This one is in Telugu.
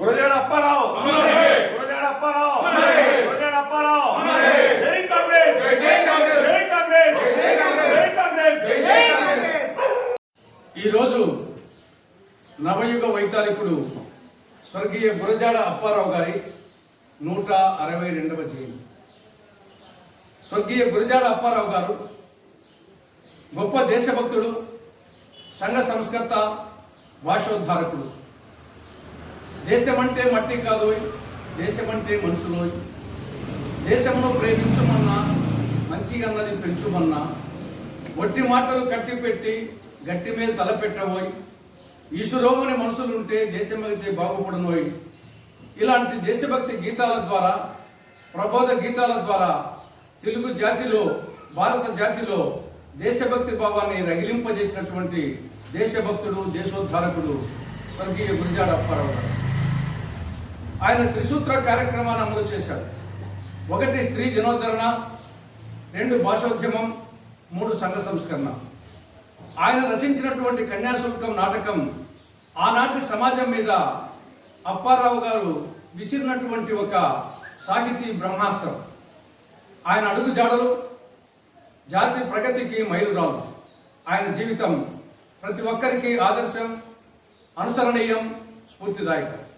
గురజాడ అప్పారావు. గురజాడ అప్పారావు. గురజాడ అప్పారావు. జై కాంగ్రెస్. జై కాంగ్రెస్. జై కాంగ్రెస్. జై కాంగ్రెస్. జై కాంగ్రెస్. ఈరోజు నవయుగ వైతాళికుడు స్వర్గీయ గురజాడ అప్పారావు గారి నూట అరవై రెండవ జయంతి. స్వర్గీయ గురజాడ అప్పారావు గారు గొప్ప దేశభక్తుడు సంఘ సంస్కర్త భాషోద్ధారకుడు దేశమంటే మట్టి కాదోయ్ దేశమంటే మనుషులోయ్. దేశమును ప్రేమించుమన్నా మంచిగన్నది పెంచుమన్నా ఒట్టి మాటలు కట్టిపెట్టి గట్టి మీద తలపెట్టబోయ్ ఈశ్వరోమని మనుషులుంటే దేశమైతే బాగుపడనోయ్. ఇలాంటి దేశభక్తి గీతాల ద్వారా ప్రబోధ గీతాల ద్వారా తెలుగు జాతిలో భారత జాతిలో దేశభక్తి భావాన్ని రగిలింపజేసినటువంటి దేశభక్తుడు దేశోద్ధారకుడు స్వర్గీయ గురిజాడ అప్పారావు గారు. ఆయన త్రిసూత్ర కార్యక్రమాన్ని అమలు చేశాడు. ఒకటి స్త్రీ జనోద్ధరణ రెండు భాషోద్యమం మూడు సంఘ సంస్కరణ. ఆయన రచించినటువంటి కన్యాశుల్కం నాటకం ఆనాటి సమాజం మీద అప్పారావు గారు విసిరినటువంటి ఒక సాహితీ బ్రహ్మాస్త్రం. ఆయన అడుగు జాడలు జాతి ప్రగతికి మైలురాలు ఆయన జీవితం ప్రతి ఒక్కరికి ఆదర్శం అనుసరణీయం స్ఫూర్తిదాయకం.